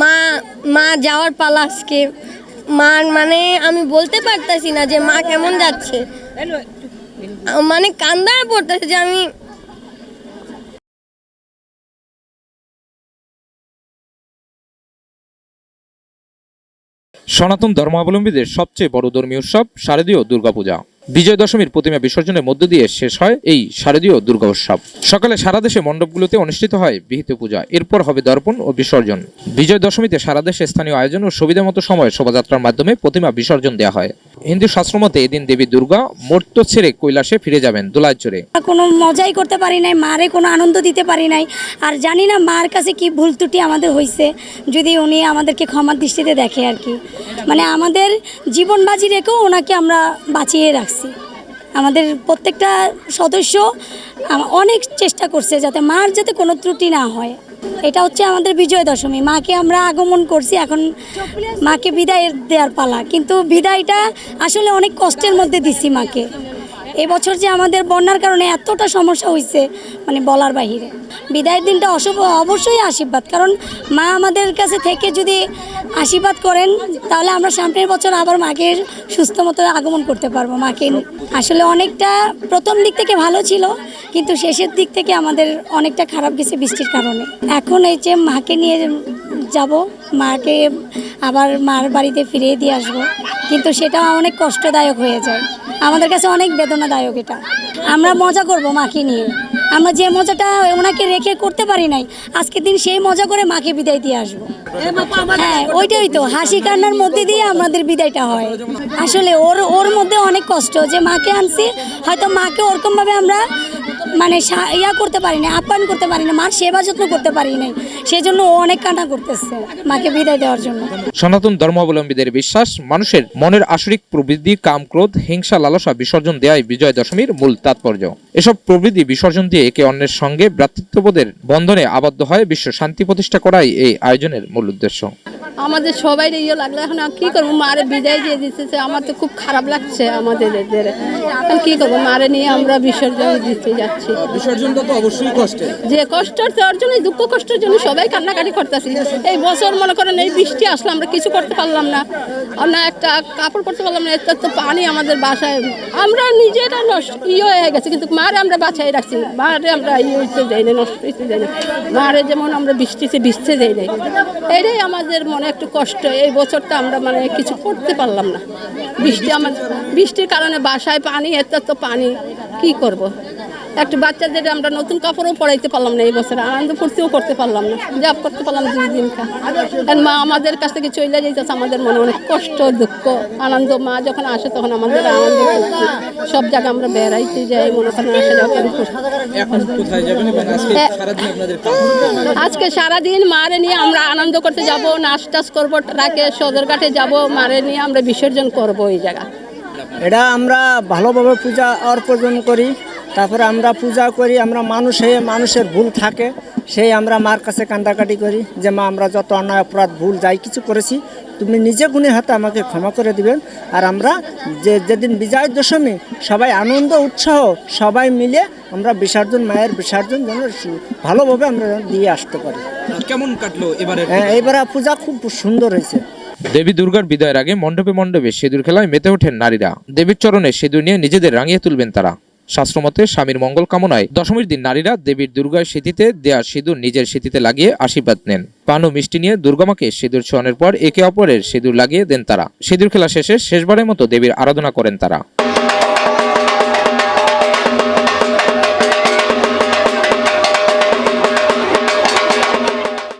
মা মা যাওয়ার পালা আজকে। মার মানে আমি বলতে পারতাছি না যে মা কেমন যাচ্ছে। মানে কান্দায় পড়তেছে যে আমি সনাতন ধর্মাবলম্বীদের সবচেয়ে বড় ধর্মীয় উৎসব শারদীয় দুর্গাপূজা। বিজয় দশমীর প্রতিমা বিসর্জনের মধ্য দিয়ে শেষ হয় এই শারদীয় দুর্গা উৎসব সকালে সারা দেশে মণ্ডপগুলোতে অনুষ্ঠিত হয় বিহিত পূজা। এরপর হবে দর্পণ ও বিসর্জন। বিজয় দশমীতে সারা দেশে স্থানীয় আয়োজন ও সুবিধা মতো সময় শোভাযাত্রার মাধ্যমে প্রতিমা বিসর্জন দেওয়া হয়। হিন্দু শাস্ত্রমতে এদিন দেবী দুর্গা মর্ত ছেড়ে কৈলাসে ফিরে যাবেন দোলায় চড়ে। কোনো মজাই করতে পারি নাই, মারে কোনো আনন্দ দিতে পারি নাই। আর জানি না মার কাছে কি ভুল ত্রুটি আমাদের হয়েছে যদি উনি আমাদেরকে ক্ষমার দৃষ্টিতে দেখে আর কি। মানে আমাদের জীবন বাজি রেখেও ওনাকে আমরা বাঁচিয়ে রাখছি। আমাদের প্রত্যেকটা সদস্য অনেক চেষ্টা করছে যাতে মার যাতে কোনো ত্রুটি না হয়। এটা হচ্ছে আমাদের বিজয় দশমী মাকে আমরা আগমন করছি, এখন মাকে বিদায় দেওয়ার পালা। কিন্তু বিদায়টা আসলে অনেক কষ্টের মধ্যে দিছি মাকে। এবছর যে আমাদের বন্যার কারণে এতটা সমস্যা হয়েছে মানে বলার বাহিরে। বিদায়ের দিনটা অশুভ, অবশ্যই আশীর্বাদ। কারণ মা আমাদের কাছে থেকে যদি আশীর্বাদ করেন, তাহলে আমরা সামনের বছর আবার মাকে সুস্থ মতো আগমন করতে পারব মাকে। আসলে অনেকটা প্রথম দিক থেকে ভালো ছিল, কিন্তু শেষের দিক থেকে আমাদের অনেকটা খারাপ গেছে বৃষ্টির কারণে। এখন এই যে মাকে নিয়ে যাব, মাকে আবার মার বাড়িতে ফিরিয়ে দিয়ে আসব, কিন্তু সেটা অনেক কষ্টদায়ক হয়ে যায়। আমাদের কাছে অনেক বেদনাদায়ক এটা। আমরা মজা করব মাকে নিয়ে। আমরা যে মজাটা ওনাকে রেখে করতে পারি নাই আজকে দিন সেই মজা করে মাকে বিদায় দিয়ে আসব। হ্যাঁ ওইটাই তো হাসি কান্নার মধ্যে দিয়ে আমাদের বিদায়টা হয়। আসলে ওর ওর মধ্যে অনেক কষ্ট যে মাকে আনছি হয়তো মাকে ওরকমভাবে আমরা মানে ইয়া করতে পারি না আপ্যায়ন করতে পারি না মার সেবা যত্ন করতে পারি নাই, সেজন্য ও অনেক কান্না করতেছে মাকে বিদায় দেওয়ার জন্য। সনাতন ধর্মাবলম্বীদের বিশ্বাস, মানুষের মনের আসরিক প্রবৃদ্ধি কাম ক্রোধ হিংসা, লালসা বিসর্জন দেওয়াই বিজয় দশমীর মূল তাৎপর্য। এসব প্রবৃদ্ধি বিসর্জন দিয়ে একে অন্যের সঙ্গে ভ্রাতৃত্ববোধের বন্ধনে আবদ্ধ হয়, বিশ্ব শান্তি প্রতিষ্ঠা করাই এই আয়োজনের মূল উদ্দেশ্য। আমাদের সবাই ইয়ে লাগল। এখন আর কি করব? মারে বিদায় দিয়ে দিতেছে আমার তো খুব খারাপ লাগছে আমাদের এদের। এখন কি করব? মারে নিয়ে আমরা বিসর্জন দিতে যাচ্ছি। বিসর্জনটা তো অবশ্যই কষ্টের। যে কষ্ট তার জন্য দুঃখ কষ্টের জন্য সবাই কান্নাকাটি করতেছি। এই বছর মনে করেন এই বৃষ্টি আসলো আমরা কিছু করতে পারলাম না। আমরা একটা কাপড় করতে পারলাম না এত তো পানি আমাদের বাসায়। আমরা নিজেরা নষ্ট ইয়ে হয়ে গেছে কিন্তু মারে আমরা বাঁচাই রাখছি। মারে আমরা ইয়ে হইতে যাই না নষ্ট হইতে যাই না। মারে যেমন আমরা বৃষ্টিতে ভিজতে যাই না এটাই আমাদের মনে একটু কষ্ট এই বছরটা আমরা মানে কিছু করতে পারলাম না বৃষ্টি আমার বৃষ্টির কারণে বাসায় পানি, এত তো পানি, কি করব। একটু বাচ্চাদের আমরা নতুন কাপড়ও পরাইতে পারলাম না এই বছর আনন্দ ফুর্তিও করতে পারলাম না। জব করতে পারলাম দুই দিন কারণ মা আমাদের কাছ থেকে চলে যেতেছে আমাদের মনে অনেক কষ্ট দুঃখ আনন্দ। মা যখন আসে তখন আমাদের আনন্দ সব জায়গায় আমরা বেড়াইতে যাই মনে করেন আসা যাওয়া আজকে হ্যাঁ। আজকে সারাদিন মারে নিয়ে আমরা আনন্দ করতে যাব নাচ টাচ করব ট্রাকে সদরঘাটে যাব মারে নিয়ে আমরা বিসর্জন করব এই জায়গা। এটা আমরা ভালোভাবে পূজা অর্পণ করি। তারপরে আমরা পূজা করি আমরা মানুষ হয়ে মানুষের ভুল থাকে সেই আমরা মার কাছে কান্দাকাটি করি যে মা আমরা যত অন্যায় অপরাধ ভুল যাই কিছু করেছি তুমি নিজে গুণে হাতে আমাকে ক্ষমা করে দিবেন। আর আমরা যে যেদিন বিজয় দশমী সবাই আনন্দ উৎসাহ সবাই মিলে আমরা বিসর্জন মায়ের বিসর্জন যেন ভালোভাবে আমরা দিয়ে আসতে পারি। কেমন কাটলো এবারে হ্যাঁ এইবারে পূজা খুব সুন্দর হয়েছে। দেবী দুর্গার বিদায়ের আগে মণ্ডপে মণ্ডপে সিঁদুর খেলায় মেতে ওঠেন নারীরা। দেবীর চরণে সিঁদুর নিয়ে নিজেদের রাঙিয়ে তুলবেন তারা। শাস্ত্রমতে স্বামীর মঙ্গল কামনায় দশমীর দিন নারীরা দেবীর দুর্গায় স্মৃতিতে দেয়া সিঁদুর নিজের স্মৃতিতে লাগিয়ে আশীর্বাদ নেন। পানু মিষ্টি নিয়ে দুর্গামাকে সিঁদুর ছোঁয়ানোর পর একে অপরের সিঁদুর লাগিয়ে দেন তারা। সিঁদুর খেলা শেষে শেষবারের মতো দেবীর আরাধনা করেন তারা।